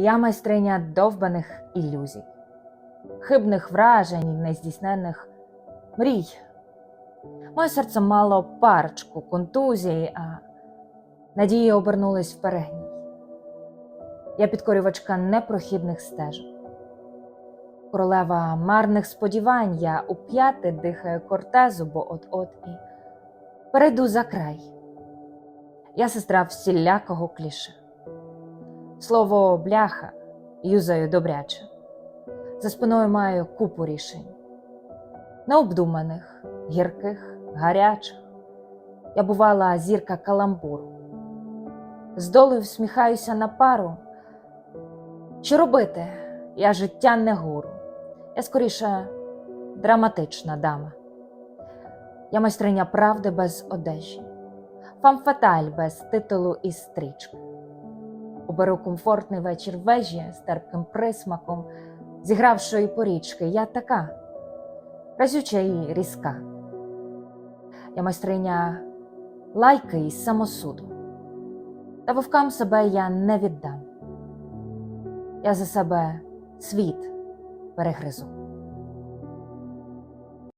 Я майстриня довбаних ілюзій, хибних вражень, і нездійсненних мрій. Моє серце мало парочку контузій, а надії обернулись в перегній. Я підкорювачка непрохідних стежок. Королева марних сподівань, я у п'яти дихаю кортезу, бо от-от і перейду за край. Я сестра всілякого кліше. Слово бляха юзаю добряче. За спиною маю купу рішень. Необдуманих, гірких, гарячих. Я бувала зірка каламбуру. З долею всміхаюся на пару. Що робити? Я життя не гуру. Я скоріше драматична дама. Я майстриня правди без одежі, фамфаталь без титулу і стрічки. Оберу комфортний вечір вежі з терпким присмаком, зігравшої порічки. Я така разюча і різка. Я майстриня лайки і самосуду. Та вовкам себе я не віддам. Я за себе світ перегризу.